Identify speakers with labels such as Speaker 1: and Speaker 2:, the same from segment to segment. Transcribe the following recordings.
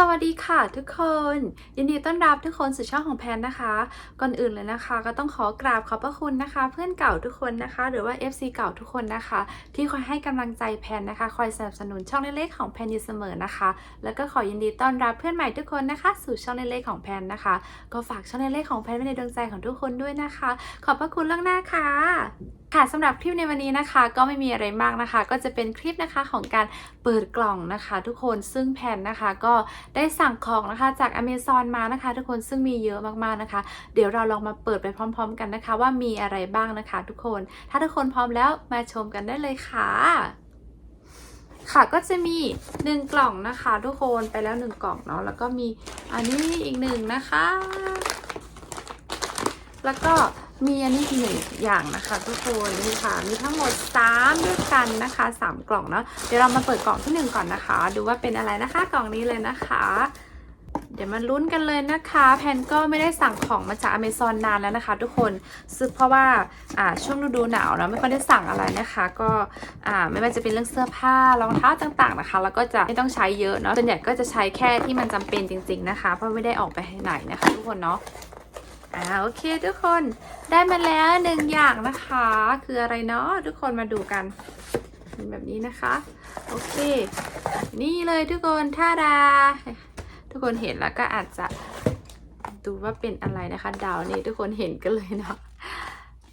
Speaker 1: สวัสดีค่ะทุกคน ยินดีต้อนรับทุกคนสู่ช่องของแพนนะคะ ก่อนอื่นเลยนะคะ ก็ต้องขอกราบขอบพระคุณนะคะ เพื่อนเก่าทุกคนนะคะ หรือว่า FC เก่าทุกคนนะคะ ที่คอยให้กำลังใจแพนนะคะ คอยสนับสนุนช่องเล็กๆของแพนอยู่เสมอนะคะ แล้วก็ขอยินดีต้อนรับเพื่อนใหม่ทุกคนนะคะ สู่ช่องเล็กๆของแพนนะคะ ก็ฝากช่องเล็กๆของแพนไว้ในดวงใจของทุกคนด้วยนะคะ ขอบพระคุณล่วงหน้าค่ะค่ะสำหรับคลิปในวันนี้นะคะ ก็ไม่มีอะไรมากนะคะ ก็จะเป็นคลิปนะคะของการเปิดกล่องนะคะ ทุกคนซึ่งแพนนะคะ ก็ได้สั่งของนะคะจาก Amazon มานะคะ ทุกคนซึ่งมีเยอะมากๆนะคะ เดี๋ยวเราลองมาเปิดไปพร้อม ๆ กันนะคะ ว่ามีอะไรบ้างนะคะ ทุกคน ถ้าทุกคนพร้อมแล้วมาชมกันได้เลยค่ะค่ะก็จะมี 1 กล่องนะคะ ทุกคนไปแล้ว 1 กล่องเนาะแล้วก็มีอันนี้อีกหนึ่งนะคะ แล้วก็ มีอันนี้อีกหนึ่งอย่างนะคะทุกคนนี่ค่ะ มีทั้งหมด 3 ด้วยกันนะคะ 3 กล่องเนาะเดี๋ยวเรามาเปิดกล่องที่ 1 ก่อนนะคะ ดูว่าเป็นอะไรนะคะกล่องนี้เลยนะคะ เดี๋ยวมาลุ้นกันเลยนะคะ แพนก็ไม่ได้สั่งของมาจากอเมซอนนานแล้วนะคะ ทุกคนซึ่งเพราะว่าอ่าช่วงฤดูหนาวเนาะไม่ค่อยได้สั่งอะไรนะคะ ก็อ่าไม่ว่าจะเป็นเรื่องเสื้อผ้ารองเท้าต่างๆนะคะ แล้วก็จะไม่ต้องใช้เยอะเนาะส่วนใหญ่ก็จะใช้แค่ที่มันจำเป็นจริง ๆนะคะ เพราะไม่ได้ออกไปไหนนะคะ ทุกคนเนาะ อ่าโอเคทุกคนได้มาแล้วหนึ่งอย่างนะคะ คืออะไรเนาะทุกคนมาดูกันเป็นแบบนี้นะคะ โอเค นี่เลยทุกคนท่าดา ทุกคนเห็นแล้วก็อาจจะดูว่าเป็นอะไรนะคะดาวนี่ทุกคนเห็นกันเลยเนาะ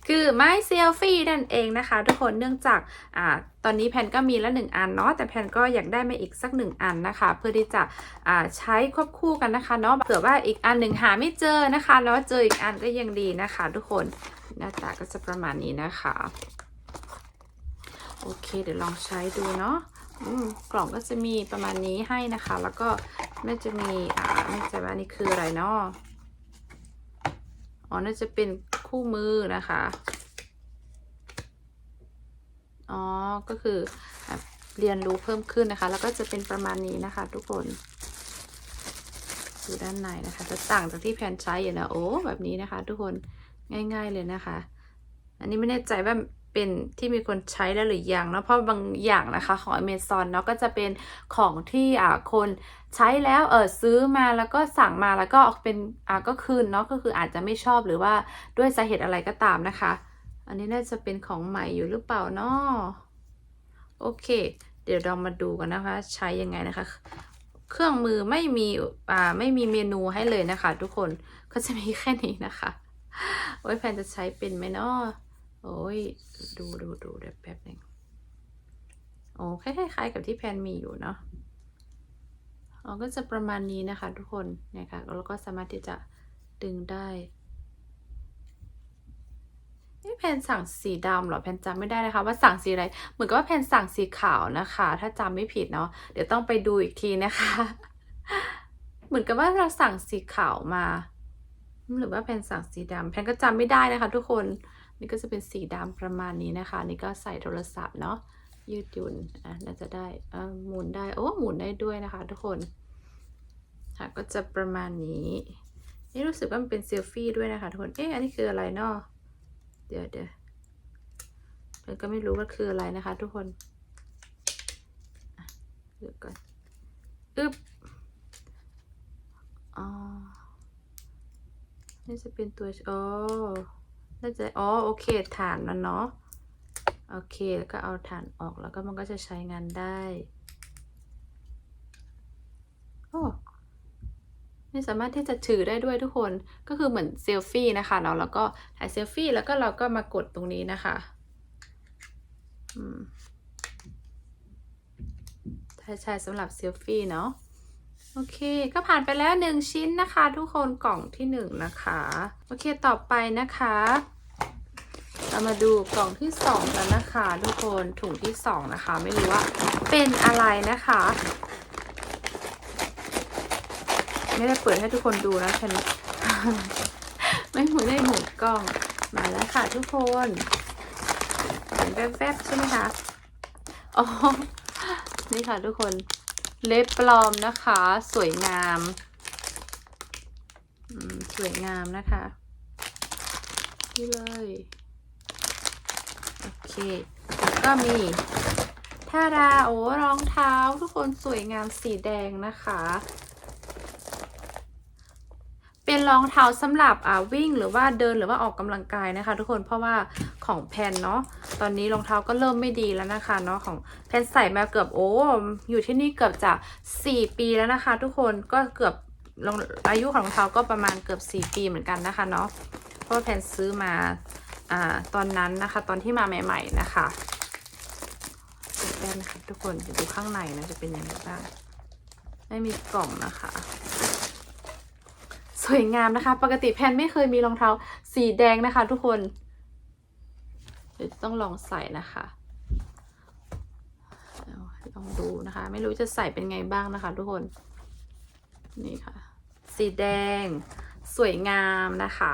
Speaker 1: คือไม้เซลฟี่นั่นเองนะคะ ทุกคนเนื่องจากอ่าตอนนี้แพนก็มีละหนึ่งอันเนาะแต่แพนก็อยากได้มาอีกสักหนึ่งอันนะคะ เพื่อที่จะอ่าใช้ควบคู่กันนะคะเนาะเผื่อว่าอีกอันหนึ่งหาไม่เจอนะคะ แล้วเจออีกอันก็ยังดีนะคะ ทุกคนหน้าตาก็จะประมาณนี้นะคะโอเค เดี๋ยวลองใช้ดูเนาะกล่องก็จะมีประมาณนี้ให้นะคะ แล้วก็น่าจะมีอ่าไม่ใช่ว่านี่คืออะไรเนาะอ๋อน่าจะเป็น คู่มือนะคะ อ๋อ ก็คือเรียนรู้เพิ่มขึ้นนะคะ แล้วก็จะเป็นประมาณนี้นะคะ ทุกคนดูด้านในนะคะ จะต่างจากที่แพนใช้อยู่นะ โอ้ แบบนี้นะคะ ทุกคน ง่าย ๆเลยนะคะ อันนี้ไม่แน่ใจว่า เป็นที่มีคนใช้แล้วหรือยังเนาะเพราะบางอย่างนะคะของ Amazon เนาะก็จะเป็นของที่อ่าคนใช้แล้วเออซื้อมาแล้วก็สั่งมาแล้วก็เป็นอ่าก็คืนเนาะก็คืออาจจะไม่ชอบหรือว่าด้วยสาเหตุอะไรก็ตามนะคะ อันนี้น่าจะเป็นของใหม่อยู่หรือเปล่าเนาะโอเค เดี๋ยวเรามาดูกันนะคะ ใช้ยังไงนะคะ เครื่องมือไม่มีอ่าไม่มีเมนูให้เลยนะคะ ทุกคนก็จะมีแค่นี้นะคะโอ้ยแฟนจะใช้เป็นไหมเนาะ โอ้ย ดูดูดูเดี๋ยวแป๊บหนึ่งโอ้คล้ายๆกับที่แพนมีอยู่เนาะอ๋อก็จะประมาณนี้นะคะทุกคนเนี่ยค่ะแล้วก็สามารถที่จะดึงได้นี่แพนสั่งสีดำเหรอแพนจำไม่ได้นะคะ ว่าสั่งสีอะไรเหมือนกับว่าแพนสั่งสีขาวนะคะ ถ้าจำไม่ผิดเนาะเดี๋ยวต้องไปดูอีกทีนะคะ เหมือนกับว่าเราสั่งสีขาวมา หรือว่าแพนสั่งสีดำแพนก็จำไม่ได้นะคะ ทุกคน นี่ก็จะเป็นสีดำประมาณนี้นะคะ นี่ก็ใส่โทรศัพท์เนาะยืดหยุ่นอะน่าจะได้อ่าหมุนได้โอ้หมุนได้ด้วยนะคะ ทุกคนค่ะก็จะประมาณนี้นี่รู้สึกว่ามันเป็นเซลฟี่ด้วยนะคะทุกคนเอ๊ะอันนี้คืออะไรเนาะเดี๋ยวเดี๋ยวเพิ่นก็ไม่รู้ว่าคืออะไรนะคะ ทุกคนเดี๋ยวก่อนอึ๊บอ๋อนี่จะเป็นตัวอ๋อ น่าจะอ๋อโอเคฐานมันเนาะโอเคแล้วก็เอาฐานออกแล้วก็มันก็จะใช้งานได้โอ้ไม่สามารถที่จะถือได้ด้วยทุกคนก็คือเหมือนเซลฟี่นะคะเนาะแล้วก็ถ่ายเซลฟี่แล้วก็เราก็มากดตรงนี้นะคะอืมใช่ใช่สำหรับเซลฟี่เนาะโอเค ก็ผ่านไปแล้วหนึ่งชิ้นนะคะ ทุกคนกล่องที่หนึ่งนะคะ โอเคต่อไปนะคะ เรามาดูกล่องที่สองกันนะคะทุกคนถุงที่สองนะคะ ไม่รู้ว่าเป็นอะไรนะคะ ไม่ได้เปิดให้ทุกคนดูนะฉันไม่หมุนได้หมุนกล้องมาแล้วค่ะทุกคนเห็นแวบๆใช่ไหมคะอ๋อนี่ค่ะทุกคนเล็บปลอมนะคะ สวยงามอืมสวยงามนะคะนี่เลย โอเคแล้วก็มีทาราโอ้รองเท้าทุกคนสวยงามสีแดงนะคะ เป็นรองเท้าสำหรับอ่าวิ่งหรือว่าเดินหรือว่าออกกำลังกายนะคะ ทุกคนเพราะว่าของแพนเนาะตอนนี้รองเท้าก็เริ่มไม่ดีแล้วนะคะเนาะของแพนใส่มาเกือบโอ้อยู่ที่นี่เกือบจะ 4 ปีแล้วนะคะ ทุกคนก็เกือบองอายุของรองเท้าก็ประมาณเกือบ 4 ปีเหมือนกันนะคะเนาะเพราะว่าแพนซื้อมา อ่าตอนนั้นนะคะตอนที่มาใหม่ ๆนะคะแป้นนะคะทุกคนเดี๋ยวดูข้างในนะจะเป็นยังไงบ้างไม่มีกล่องนะคะสวยงามนะคะ ปกติแพนไม่เคยมีรองเท้าสีแดงนะคะ ทุกคนเดี๋ยวต้องลองใส่นะคะลองดูนะคะ ไม่รู้จะใส่เป็นไงบ้างนะคะ ทุกคน นี่ค่ะ สีแดง สวยงามนะคะ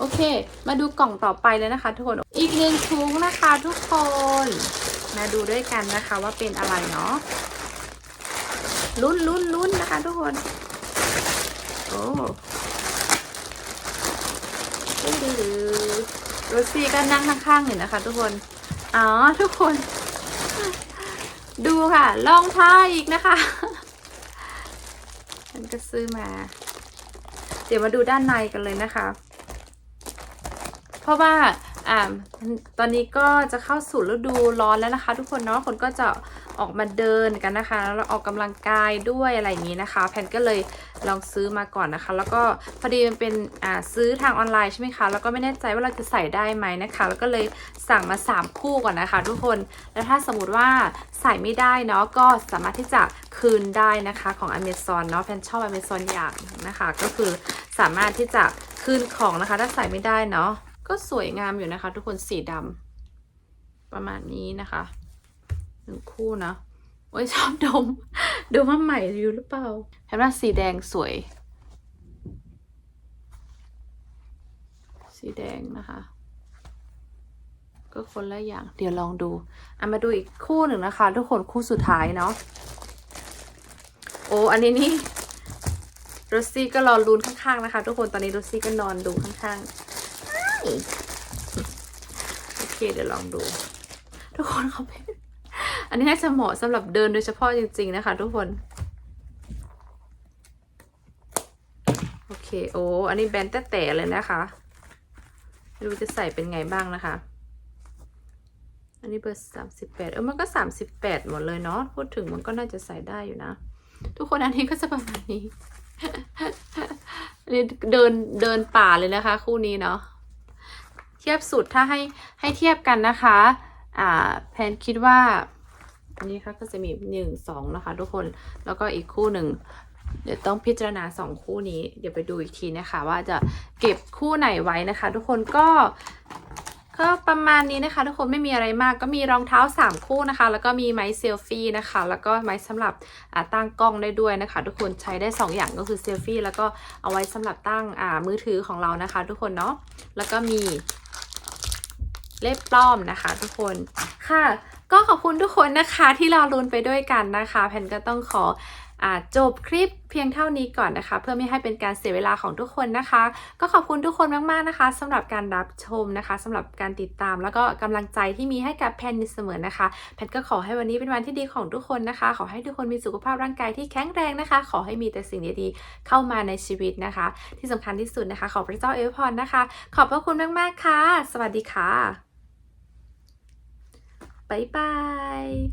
Speaker 1: โอเค มาดูกล่องต่อไปเลยนะคะ ทุกคน อีกหนึ่งถุงนะคะทุกคน มาดูด้วยกันนะคะว่าเป็นอะไรเนาะ ลุ้นลุ้นลุ้นนะคะทุกคน โอ้ดูโรซี่ก็นั่งข้างๆอยู่นะคะ ทุกคน อ๋อทุกคน ดูค่ะรองเท้าอีกนะคะฉันก็ซื้อมา เดี๋ยวมาดูด้านในกันเลยนะคะ ราะว่าอ่าตอนนี้ก็จะเข้าสู่ฤดูร้อนแล้วนะคะ ทุกคนเนาะคนก็จะออกมาเดินกันนะคะแล้วออกกำลังกายด้วยอะไรอย่างนี้นะคะ แพนก็เลยลองซื้อมาก่อนนะคะ แล้วก็พอดีมันเป็นอ่าซื้อทางออนไลน์ใช่ไหมคะแล้วก็ไม่แน่ใจว่าเราจะใส่ได้ไหมนะคะ แล้วก็เลยสั่งมา 3 คู่ก่อนนะคะ ทุกคนแล้วถ้าสมมติว่าใส่ไม่ได้เนาะก็สามารถที่จะคืนได้นะคะของ Amazon เนาะแพนชอบ Amazon อย่างนะคะ ก็คือสามารถที่จะคืนของนะคะ ถ้าใส่ไม่ได้เนาะ ก็สวยงามอยู่นะคะ ทุกคนสีดำประมาณนี้นะคะหนึ่งคู่นะโอ้ยชอบดมดูว่าใหม่อยู่หรือเปล่าเห็นว่าสีแดงสวย สีแดงนะคะ ก็คนละอย่าง เดี๋ยวลองดูอะมาดูอีกคู่หนึ่งนะคะ ทุกคนคู่สุดท้ายเนาะโอ้อันนี้นี่โรซี่ก็รอลุ้นข้างๆนะคะ ทุกคนตอนนี้โรซี่ก็นอนดูข้างๆ โอเคเดี๋ยวลองดู ทุกคนเขาเป็นอันนี้น่าจะเหมาะสำหรับเดินโดยเฉพาะจริง ๆ นะคะ ทุกคน โอเค โอ้อันนี้แบนแต่แต่เลยนะคะไม่รู้จะใส่เป็นไงบ้างนะคะ อันนี้เบอร์สามสิบแปดเออมันก็สามสิบแปดหมดเลยเนาะพูดถึงมันก็น่าจะใส่ได้อยู่นะ ทุกคนอันนี้ก็จะประมาณนี้อันนี้เดินเดินป่าเลยนะคะ คู่นี้เนาะ เทียบสุดถ้าให้ให้เทียบกันนะคะอ่าแพนคิดว่าอันนี้ค่ะก็จะมีหนึ่งสองนะคะ ทุกคนแล้วก็อีกคู่หนึ่งเดี๋ยวต้องพิจารณาสองคู่นี้ เดี๋ยวไปดูอีกทีนะคะ ว่าจะเก็บคู่ไหนไว้นะคะ ทุกคนก็ก็ประมาณนี้นะคะ ทุกคนไม่มีอะไรมากก็มีรองเท้า 3 คู่นะคะ แล้วก็มีไม้เซลฟี่นะคะ แล้วก็ไม้สำหรับตั้งกล้องได้ด้วยนะคะ ทุกคนใช้ได้ 2 อย่างก็คือเซลฟี่แล้วก็เอาไว้สำหรับตั้งมือถือของเรานะคะ ทุกคนเนาะแล้วก็มี เล็บปลอมนะคะทุกคนค่ะ ก็ขอบคุณทุกคนนะคะที่รอรุนไปด้วยกันนะคะ แพนก็ต้องขออาจบคลิปเพียงเท่านี้ก่อนนะคะ เพื่อไม่ให้เป็นการเสียเวลาของทุกคนนะคะ ก็ขอบคุณทุกคนมากๆนะคะสำหรับการรับชมนะคะสำหรับการติดตาม แล้วก็กำลังใจที่มีให้กับแพนเสมอนะคะ แพนก็ขอให้วันนี้เป็นวันที่ดีของทุกคนนะคะ ขอให้ทุกคนมีสุขภาพร่างกายที่แข็งแรงนะคะ ขอให้มีแต่สิ่งดีๆเข้ามาในชีวิตนะคะ ที่สำคัญที่สุดนะคะ ขอพระเจ้าเอวพรนะคะ ขอบพระคุณมากๆค่ะ สวัสดีค่ะ 拜拜。